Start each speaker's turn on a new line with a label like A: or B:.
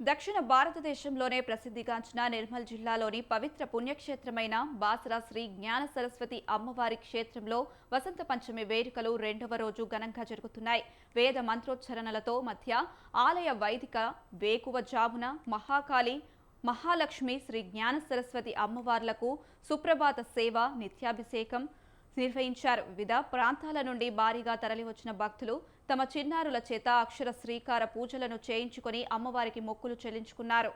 A: దక్షిణ భారతదేశంలోనే ప్రసిద్ధిగాంచిన నిర్మల్ జిల్లాలోని పవిత్ర పుణ్యక్షేత్రమైన బాసరా శ్రీ జ్ఞాన సరస్వతి అమ్మవారి క్షేత్రంలో వసంత పంచమి వేడుకలు రెండవ రోజు ఘనంగా జరుగుతున్నాయి. వేద మంత్రోచ్చరణలతో మధ్య ఆలయ వైదిక వేకువ జామున మహాకాళి మహాలక్ష్మి శ్రీ జ్ఞాన సరస్వతి అమ్మవార్లకు సుప్రభాత సేవ నిత్యాభిషేకం నిర్వహించారు. వివిధ ప్రాంతాల నుండి భారీగా తరలివచ్చిన భక్తులు తమ చిన్నారుల చేత అక్షర శ్రీకార పూజలను చేయించుకొని అమ్మవారికి మొక్కులు చెల్లించుకున్నారు.